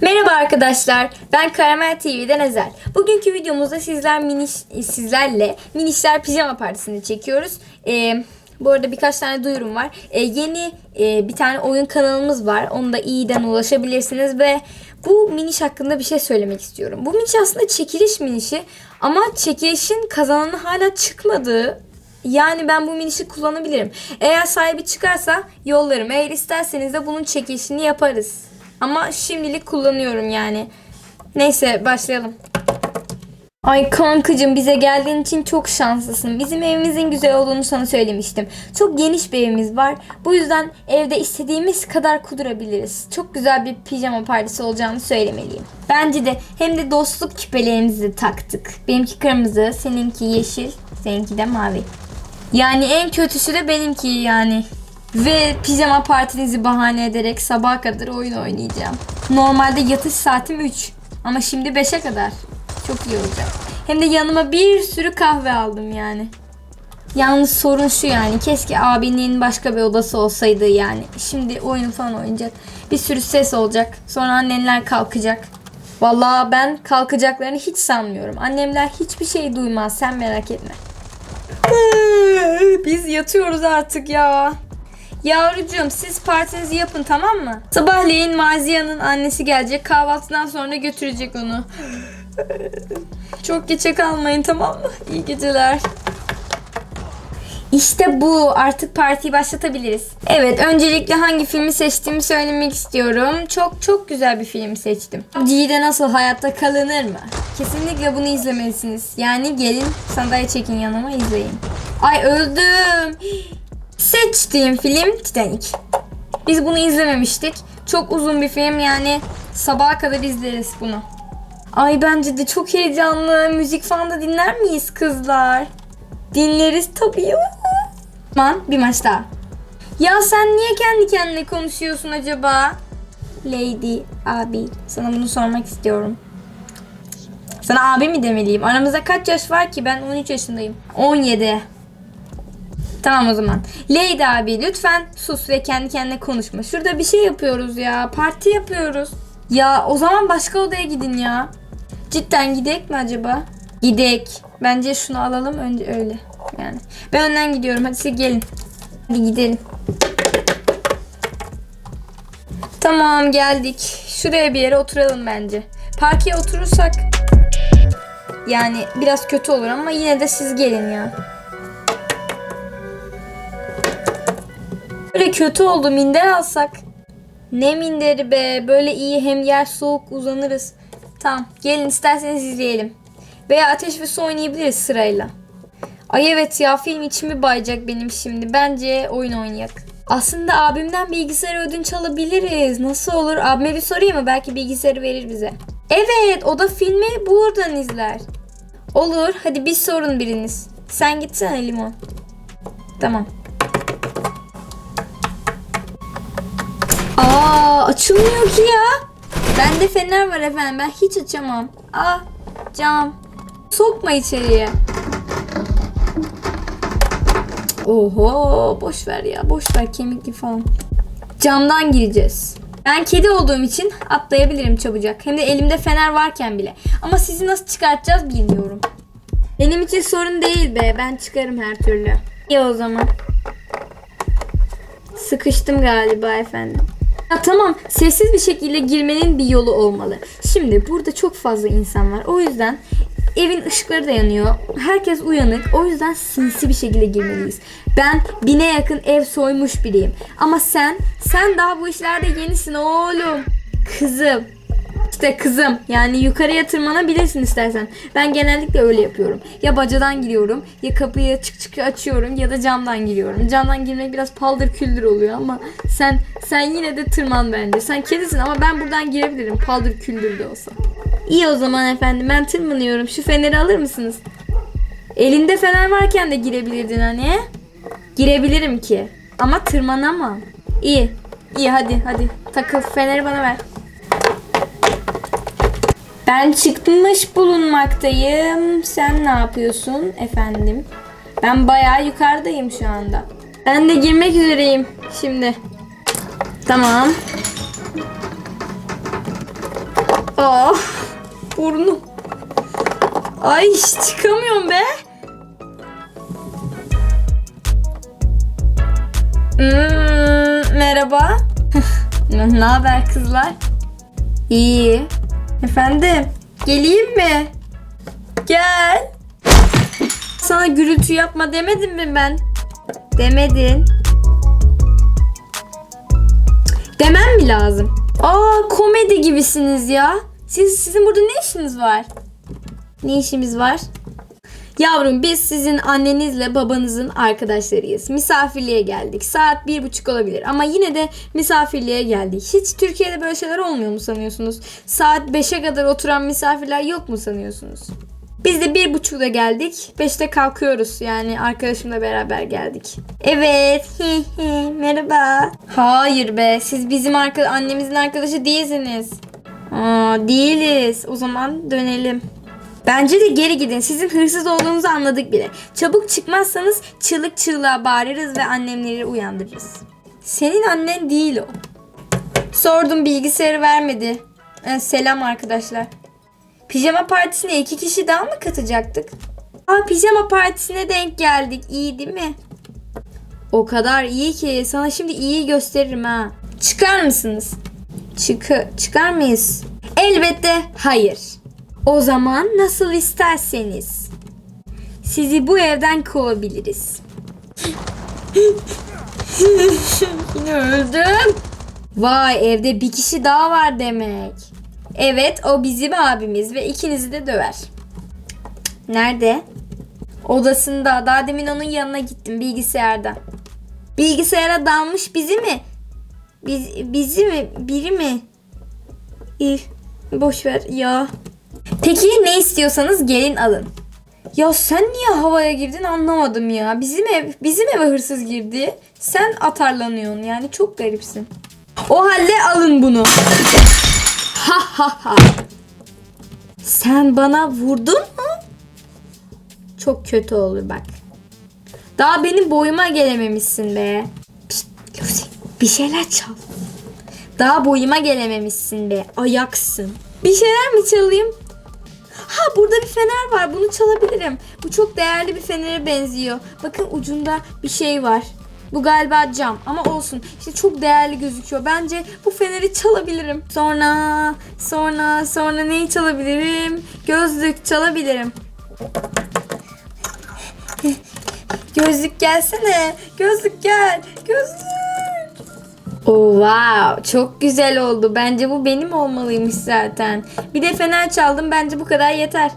Merhaba arkadaşlar. Ben Karamel TV'den Ezel. Bugünkü videomuzda sizler miniş, sizlerle Minişler Pijama Partisi'ni çekiyoruz. Ee, bu arada birkaç tane duyurum var. Ee, yeni e, bir tane oyun kanalımız var. Onu da iyiden ulaşabilirsiniz ve bu miniş hakkında bir şey söylemek istiyorum. Bu miniş aslında çekiliş minişi ama çekilişin kazananı hala çıkmadı. Yani ben bu minişi kullanabilirim. Eğer sahibi çıkarsa yollarım. Eğer isterseniz de bunun çekilişini yaparız. Ama şimdilik kullanıyorum yani. Neyse başlayalım. Ay kankacığım bize geldiğin için çok şanslısın. Bizim evimizin güzel olduğunu sana söylemiştim. Çok geniş bir evimiz var. Bu yüzden evde istediğimiz kadar kudurabiliriz. Çok güzel bir pijama partisi olacağını söylemeliyim. Bence de hem de dostluk küpelerimizi de taktık. Benimki kırmızı, seninki yeşil, seninki de mavi. Yani en kötüsü de benimki yani. Ve pijama partinizi bahane ederek sabaha kadar oyun oynayacağım. Normalde yatış saatim 3 ama şimdi 5'e kadar. Çok iyi olacak. Hem de yanıma bir sürü kahve aldım yani. Yalnız sorun şu yani keşke abinin başka bir odası olsaydı yani. Şimdi oyun falan oynayacak. Bir sürü ses olacak. Sonra annenler kalkacak. Vallahi ben kalkacaklarını hiç sanmıyorum. Annemler hiçbir şey duymaz sen merak etme. Biz yatıyoruz artık ya. Yavrucuğum siz partinizi yapın tamam mı? Sabahleyin Mazia'nın annesi gelecek. Kahvaltıdan sonra götürecek onu. Çok geçe kalmayın tamam mı? İyi geceler. İşte bu. Artık partiyi başlatabiliriz. Evet, öncelikle hangi filmi seçtiğimi söylemek istiyorum. Çok çok güzel bir film seçtim. G'de nasıl hayatta kalınır mı? Kesinlikle bunu izlemelisiniz. Yani gelin sandalye çekin yanıma izleyin. Ay öldüm. Seçtiğim film Titanic. Biz bunu izlememiştik. Çok uzun bir film yani sabaha kadar izleriz bunu. Ay bence de çok heyecanlı. Müzik falan da dinler miyiz kızlar? Dinleriz tabii. Tamam bir maç daha. Ya sen niye kendi kendine konuşuyorsun acaba? Lady abi sana bunu sormak istiyorum. Sana abi mi demeliyim? Aramızda kaç yaş var ki? Ben 13 yaşındayım. 17. Tamam o zaman. Lady abi lütfen sus ve kendi kendine konuşma. Şurada bir şey yapıyoruz ya. Parti yapıyoruz. Ya o zaman başka odaya gidin ya. Cidden gidek mi acaba? Gidek. Bence şunu alalım önce öyle. Yani. Ben önden gidiyorum. Hadi siz gelin. Hadi gidelim. Tamam geldik. Şuraya bir yere oturalım bence. Parkeye oturursak yani biraz kötü olur ama yine de siz gelin ya. Böyle kötü oldu minder alsak. Ne minderi be böyle iyi hem yer soğuk uzanırız. Tamam gelin isterseniz izleyelim. Veya ateş ve su oynayabiliriz sırayla. Ay evet ya film içimi bayacak benim şimdi. Bence oyun oynayak. Aslında abimden bilgisayar ödünç alabiliriz. Nasıl olur? Abime bir sorayım mı? Belki bilgisayarı verir bize. Evet o da filmi buradan izler. Olur hadi bir sorun biriniz. Sen gitsene limon. Tamam. Aa açılmıyor ki ya. Bende fener var efendim. Ben hiç açamam. Aa cam. Sokma içeriye. Oho boş ver ya. Boş ver kemikli falan. Camdan gireceğiz. Ben kedi olduğum için atlayabilirim çabucak. Hem de elimde fener varken bile. Ama sizi nasıl çıkartacağız bilmiyorum. Benim için sorun değil be. Ben çıkarım her türlü. İyi o zaman. Sıkıştım galiba efendim. Ya tamam sessiz bir şekilde girmenin bir yolu olmalı. Şimdi burada çok fazla insan var. O yüzden evin ışıkları da yanıyor. Herkes uyanık. O yüzden sinsi bir şekilde girmeliyiz. Ben bine yakın ev soymuş biriyim. Ama sen, sen daha bu işlerde yenisin oğlum. Kızım. İşte kızım yani yukarıya tırmanabilirsin istersen. Ben genellikle öyle yapıyorum. Ya bacadan giriyorum ya kapıyı çık çık açıyorum ya da camdan giriyorum. Camdan girmek biraz paldır küldür oluyor ama sen sen yine de tırman bence. Sen kedisin ama ben buradan girebilirim paldır küldür de olsa. İyi o zaman efendim ben tırmanıyorum. Şu feneri alır mısınız? Elinde fener varken de girebilirdin hani. Girebilirim ki. Ama tırmanamam. İyi. İyi hadi hadi. Takıl feneri bana ver. Ben çıkmış bulunmaktayım. Sen ne yapıyorsun efendim? Ben bayağı yukarıdayım şu anda. Ben de girmek üzereyim şimdi. Tamam. Aa, burnum. Ay çıkamıyorum be. Hmm, merhaba. ne haber kızlar? İyi. Efendim, geleyim mi? Gel. Sana gürültü yapma demedim mi ben? Demedin. Demem mi lazım? Aa komedi gibisiniz ya. Siz sizin burada ne işiniz var? Ne işimiz var? Yavrum biz sizin annenizle babanızın arkadaşlarıyız. Misafirliğe geldik. Saat bir buçuk olabilir ama yine de misafirliğe geldik. Hiç Türkiye'de böyle şeyler olmuyor mu sanıyorsunuz? Saat 5'e kadar oturan misafirler yok mu sanıyorsunuz? Biz de bir buçukta geldik. Beşte kalkıyoruz. Yani arkadaşımla beraber geldik. Evet. Merhaba. Hayır be. Siz bizim arka annemizin arkadaşı değilsiniz. Aa, değiliz. O zaman dönelim. Bence de geri gidin. Sizin hırsız olduğunuzu anladık bile. Çabuk çıkmazsanız çığlık çığlığa bağırırız ve annemleri uyandırırız. Senin annen değil o. Sordum bilgisayarı vermedi. Ee, selam arkadaşlar. Pijama partisine iki kişi daha mı katacaktık? Aa pijama partisine denk geldik. İyi değil mi? O kadar iyi ki sana şimdi iyi gösteririm ha. Çıkar mısınız? Çık çıkar mıyız? Elbette hayır. O zaman nasıl isterseniz. Sizi bu evden kovabiliriz. Yine öldüm. Vay evde bir kişi daha var demek. Evet o bizim abimiz ve ikinizi de döver. Nerede? Odasında. Daha demin onun yanına gittim bilgisayarda. Bilgisayara dalmış bizi mi? Biz, bizi mi? Biri mi? İyi. Boş ver ya. Peki ne istiyorsanız gelin alın. Ya sen niye havaya girdin anlamadım ya. Bizim ev, bizim eve hırsız girdi. Sen atarlanıyorsun yani çok garipsin. O halde alın bunu. Ha ha ha. Sen bana vurdun mu? Çok kötü olur bak. Daha benim boyuma gelememişsin be. Pişt, bir şeyler çal. Daha boyuma gelememişsin be. Ayaksın. Bir şeyler mi çalayım? Ha burada bir fener var. Bunu çalabilirim. Bu çok değerli bir fenere benziyor. Bakın ucunda bir şey var. Bu galiba cam ama olsun. İşte çok değerli gözüküyor. Bence bu feneri çalabilirim. Sonra, sonra, sonra neyi çalabilirim? Gözlük çalabilirim. Gözlük gelsene. Gözlük gel. Gözlük. Oh wow çok güzel oldu. Bence bu benim olmalıymış zaten. Bir de fener çaldım bence bu kadar yeter.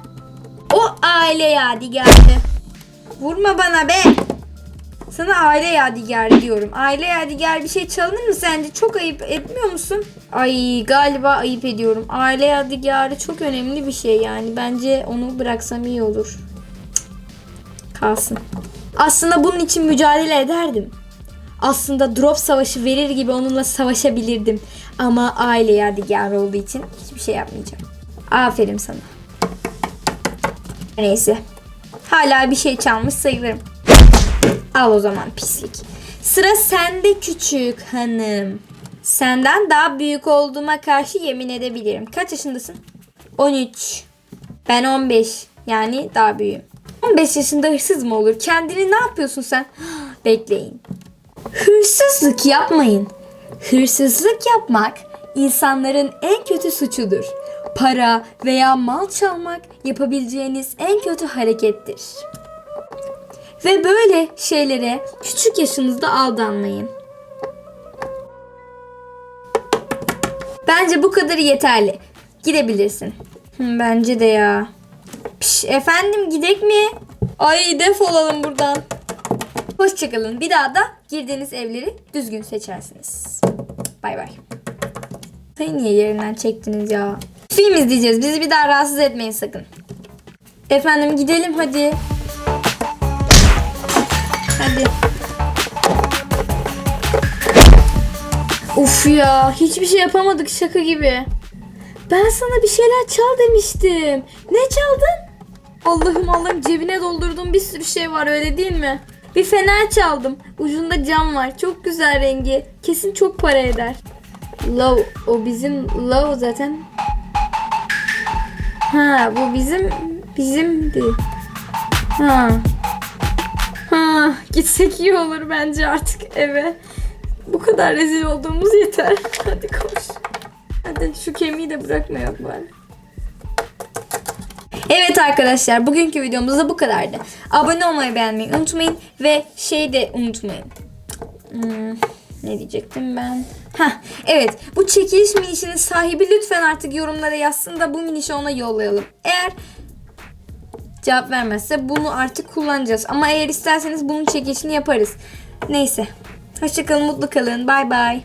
O aile yadigarı. Vurma bana be. Sana aile yadigarı diyorum. Aile yadigarı bir şey çalınır mı sence? Çok ayıp etmiyor musun? Ay galiba ayıp ediyorum. Aile yadigarı çok önemli bir şey yani. Bence onu bıraksam iyi olur. Cık. Kalsın. Aslında bunun için mücadele ederdim. Aslında drop savaşı verir gibi onunla savaşabilirdim. Ama aile yadigarı olduğu için hiçbir şey yapmayacağım. Aferin sana. Neyse. Hala bir şey çalmış sayılırım. Al o zaman pislik. Sıra sende küçük hanım. Senden daha büyük olduğuma karşı yemin edebilirim. Kaç yaşındasın? 13. Ben 15. Yani daha büyüğüm. 15 yaşında hırsız mı olur? Kendini ne yapıyorsun sen? Bekleyin. Hırsızlık yapmayın. Hırsızlık yapmak insanların en kötü suçudur. Para veya mal çalmak yapabileceğiniz en kötü harekettir. Ve böyle şeylere küçük yaşınızda aldanmayın. Bence bu kadarı yeterli. Gidebilirsin. Bence de ya. Piş, efendim gidek mi? Ay defolalım buradan. Hoşçakalın. Bir daha da girdiğiniz evleri düzgün seçersiniz. Bay bay. Sayı niye yerinden çektiniz ya? Film izleyeceğiz. Bizi bir daha rahatsız etmeyin sakın. Efendim gidelim hadi. Hadi. Uf ya hiçbir şey yapamadık şaka gibi. Ben sana bir şeyler çal demiştim. Ne çaldın? Allah'ım Allah'ım cebine doldurduğum bir sürü şey var öyle değil mi? Bir fener çaldım. Ucunda cam var. Çok güzel rengi. Kesin çok para eder. Love. O bizim love zaten. Ha bu bizim bizimdi. Ha. Ha gitsek iyi olur bence artık eve. Bu kadar rezil olduğumuz yeter. Hadi koş. Hadi şu kemiği de bırakmayak bari. Evet arkadaşlar bugünkü videomuz da bu kadardı. Abone olmayı beğenmeyi unutmayın ve şey de unutmayın. Hmm, ne diyecektim ben? Heh, evet bu çekiliş minişinin sahibi lütfen artık yorumlara yazsın da bu minişi ona yollayalım. Eğer cevap vermezse bunu artık kullanacağız. Ama eğer isterseniz bunun çekilişini yaparız. Neyse. Hoşçakalın, mutlu kalın. Bay bay.